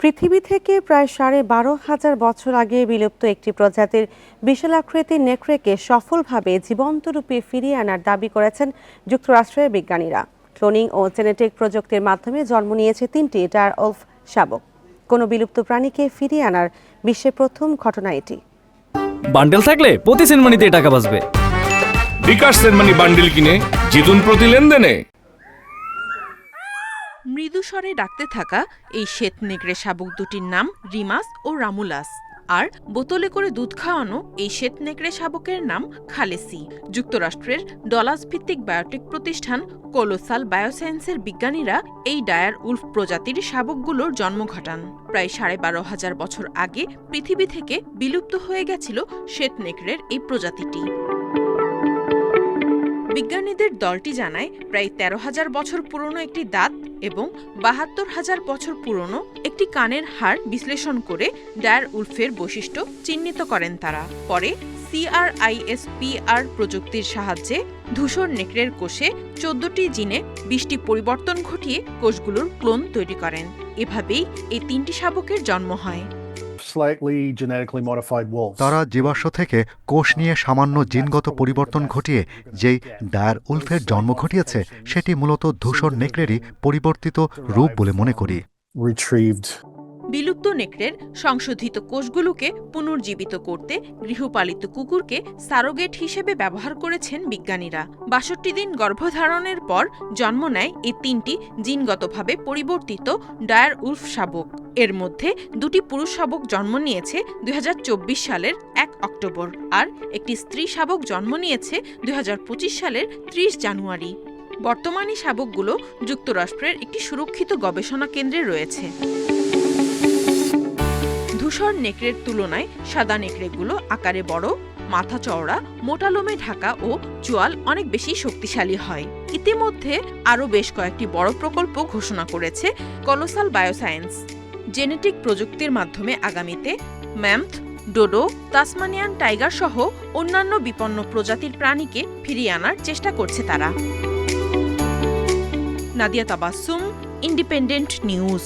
পৃথিবী থেকে প্রায় সাড়ে বারো হাজার বছর আগে বিলুপ্ত একটি প্রজাতির বিশালাকৃতির নেকড়েকে সফলভাবে জীবন্ত রূপে ফিরিয়ে আনার দাবি করেছেন যুক্তরাষ্ট্রের বিজ্ঞানীরা। ক্লোনিং ও জেনেটিক প্রযুক্তির মাধ্যমে জন্ম নিয়েছে তিনটি ডার ওলফ শাবক। কোনো বিলুপ্ত প্রাণীকে ফিরিয়ে আনার বিশ্বে প্রথম ঘটনা এটি। বান্ডেল থাকলে প্রতি সেনমানিতে টাকা বাঁচবে। বিকাশ সেনমানি বান্ডিল কিনে জিতুন প্রতি লেনদেনে। মৃদুস্বরে ডাকতে থাকা এই শ্বেত নেকড়ে শাবক দুটির নাম রিমাস ও রামুলাস। আর বোতলে করে দুধ খাওয়ানো এই শ্বেত নেকড়ে শাবকের নাম খালেসি। যুক্তরাষ্ট্রের ডলাস ভিত্তিক বায়োটেক প্রতিষ্ঠান কোলোসাল বায়োসায়েন্সের বিজ্ঞানীরা এই ডায়ার উল্ফ প্রজাতির শাবকগুলোর জন্ম ঘটান। প্রায় সাড়ে বারো হাজার বছর আগে পৃথিবী থেকে বিলুপ্ত হয়ে গেছিল শ্বেত নেকড়ের এই প্রজাতিটি। বিজ্ঞানীদের দলটি জানায়, প্রায় তেরো হাজার বছর পুরনো একটি দাঁত এবং বাহাত্তর হাজার বছর পুরনো একটি কানের হার বিশ্লেষণ করে ডায়ার উলফের বৈশিষ্ট্য চিহ্নিত করেন তারা। পরে সিআরআইএসপিআর প্রযুক্তির সাহায্যে ধূসর নেকড়ের কোষে চোদ্দটি জিনে বিশটি পরিবর্তন ঘটিয়ে কোষগুলোর ক্লোন তৈরি করেন। এভাবেই এই তিনটি শাবকের জন্ম হয়। তারা জীবাশ্ম থেকে কোষ নিয়ে সামান্য জিনগত পরিবর্তন ঘটিয়ে যেই ডায়ার উলফের জন্ম ঘটিয়েছে সেটি মূলত ধূসর নেকড়েরই পরিবর্তিত রূপ বলে মনে করি। বিলুপ্ত নেকড়ের সংশোধিত কোষগুলোকে পুনর্জীবিত করতে গৃহপালিত কুকুরকে সারোগেট হিসেবে ব্যবহার করেছেন বিজ্ঞানীরা। বাষট্টি দিন গর্ভধারণের পর জন্ম নেয় এই তিনটি জিনগতভাবে পরিবর্তিত ডায়ার উলফ শাবক। এর মধ্যে দুটি পুরুষ শাবক জন্ম নিয়েছে দুই হাজার চব্বিশ সালের এক অক্টোবর আর একটি স্ত্রী শাবক জন্ম নিয়েছে দু হাজার পঁচিশ সালের ত্রিশ জানুয়ারি। বর্তমানে শাবকগুলো যুক্তরাষ্ট্রের একটি সুরক্ষিত গবেষণা কেন্দ্রে রয়েছে। ধূসর নেকড়ের তুলনায় সাদা নেকড়েগুলো আকারে বড়, মাথা চওড়া, মোটা লোমে ঢাকা ও চোয়াল অনেক বেশি শক্তিশালী হয়। ইতিমধ্যে আরও বেশ কয়েকটি বড় প্রকল্প ঘোষণা করেছে কলোসাল বায়োসায়েন্স। জেনেটিক প্রযুক্তির মাধ্যমে আগামীতে ম্যামথ, ডোডো, তাসমানিয়ান টাইগার সহ অন্যান্য বিপন্ন প্রজাতির প্রাণীকে ফিরিয়ে আনার চেষ্টা করছে তারা। Nadia Tabassum Independent News.